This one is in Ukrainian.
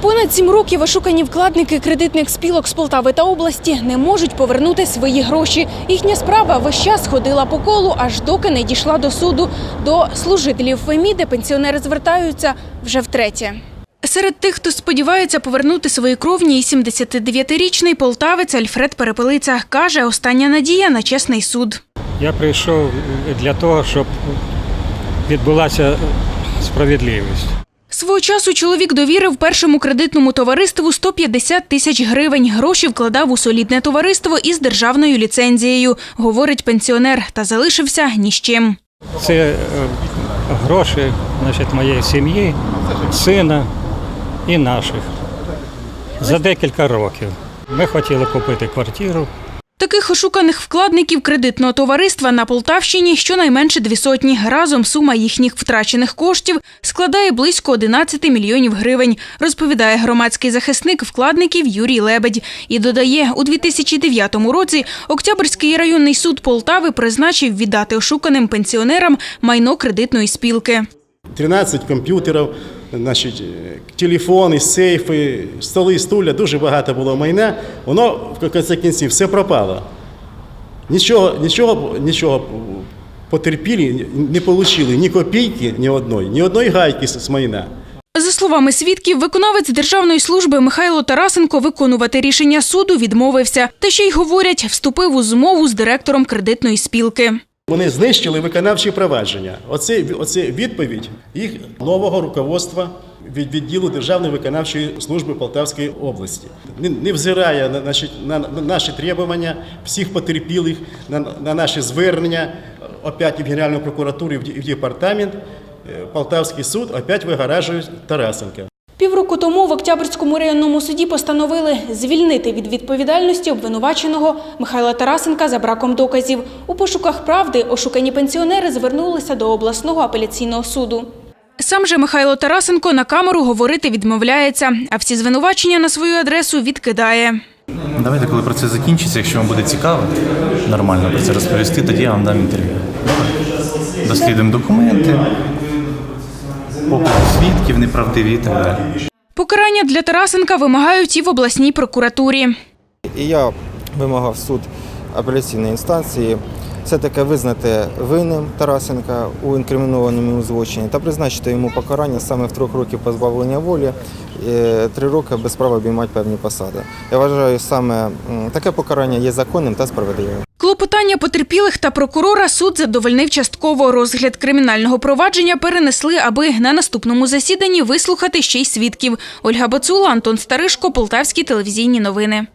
Понад сім років ошукані вкладники кредитних спілок з Полтави та області не можуть повернути свої гроші. Їхня справа весь час ходила по колу, аж доки не дійшла до суду. До служителів Феміди пенсіонери звертаються вже втретє. Серед тих, хто сподівається повернути свої кровні, і 79-річний полтавець Альфред Перепелиця каже, остання надія на чесний суд. Я прийшов для того, щоб відбулася справедливість. Свого часу чоловік довірив першому кредитному товариству 150 тисяч гривень. Гроші вкладав у солідне товариство із державною ліцензією, говорить пенсіонер, та залишився ні з чим. Це е, гроші значить, моєї сім'ї, сина і наших за декілька років. Ми хотіли купити квартиру. Таких ошуканих вкладників кредитного товариства на Полтавщині щонайменше дві сотні. Разом сума їхніх втрачених коштів складає близько 11 мільйонів гривень, розповідає громадський захисник вкладників Юрій Лебедь. І додає, у 2009 році Октябрьський районний суд Полтави призначив віддати ошуканим пенсіонерам майно кредитної спілки. 13 комп'ютерів, значить, телефони, сейфи, столи, стуля, дуже багато було майна. Воно в кінці кінців все пропало. Нічого, нічого, нічого потерпілі не отримали ні копійки, ні одної, ні одної гайки з майна. За словами свідків, виконавець державної служби Михайло Тарасенко виконувати рішення суду відмовився. Та ще й говорять, вступив у змову з директором кредитної спілки. Вони знищили виконавчі провадження. Оце, оце відповідь їх нового руководства від відділу Державної виконавчої служби Полтавської області. Не, взирає на, значить, на, на наші требування всіх потерпілих, на, на наші звернення, опять в Генеральну прокуратуру, і в, департамент. е, Полтавський суд опять вигоражує Тарасенка. Півроку тому в Октябрьському районному суді постановили звільнити від відповідальності обвинуваченого Михайла Тарасенка за браком доказів. У пошуках правди ошукані пенсіонери звернулися до обласного апеляційного суду. Сам же Михайло Тарасенко на камеру говорити відмовляється, а всі звинувачення на свою адресу відкидає. Давайте, коли процес закінчиться, якщо вам буде цікаво, нормально про це розповісти, тоді я вам дам інтерв'ю. Добре? Дослідуємо документи, опити свідків, неправдиві і так далі. Покарання для Тарасенка вимагають і в обласній прокуратурі. І я вимагав суд апеляційної інстанції все-таки визнати винним Тарасенка у інкримінованому йому злочині та призначити йому покарання саме в трьох років позбавлення волі, е, три роки без права обіймати певні посади. Я вважаю, саме таке покарання є законним та справедливим. Клопотання потерпілих та прокурора суд задовольнив частково. Розгляд кримінального провадження перенесли, аби на наступному засіданні вислухати ще й свідків. Ольга Бацула, Антон Старишко, Полтавські телевізійні новини.